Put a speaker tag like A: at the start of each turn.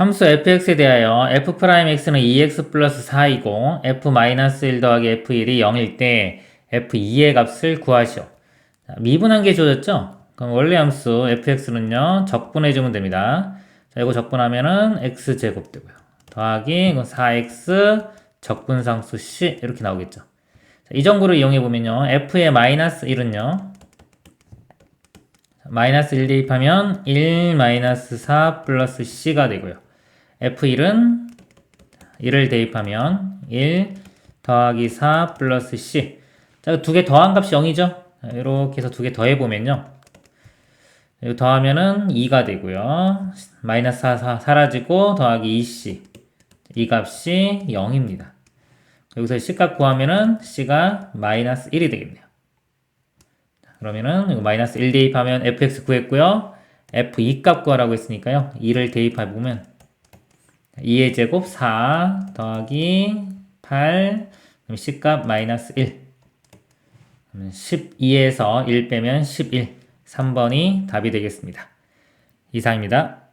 A: 함수 fx에 대하여 f'x는 2x 플러스 4이고 f-1 더하기 f1이 0일 때 f2의 값을 구하시오. 자, 미분한 게 주어졌죠? 그럼 원래 함수 fx는요 적분해주면 됩니다. 자 이거 적분하면은 x제곱 되고요. 더하기 이건 4x 적분상수 c 이렇게 나오겠죠. 자, 이 정보를 이용해 보면요 f의 마이너스 1은요 마이너스 1 대입하면 1 마이너스 4 플러스 c가 되고요. F1은 1을 대입하면 1 더하기 4 플러스 c. 자, 두 개 더한 값이 0이죠? 이렇게 해서 두 개 더해보면요. 더하면은 2가 되고요. 마이너스 4, 4 사라지고 더하기 2c. 이 값이 0입니다. 여기서 c값 구하면은 c가 마이너스 1이 되겠네요. 그러면은 마이너스 1 대입하면 fx 구했고요. f2 값 구하라고 했으니까요. 2를 대입해 보면 2의 제곱 4 더하기 8 그럼 c값 마이너스 1 12에서 1 빼면 11 3번이 답이 되겠습니다. 이상입니다.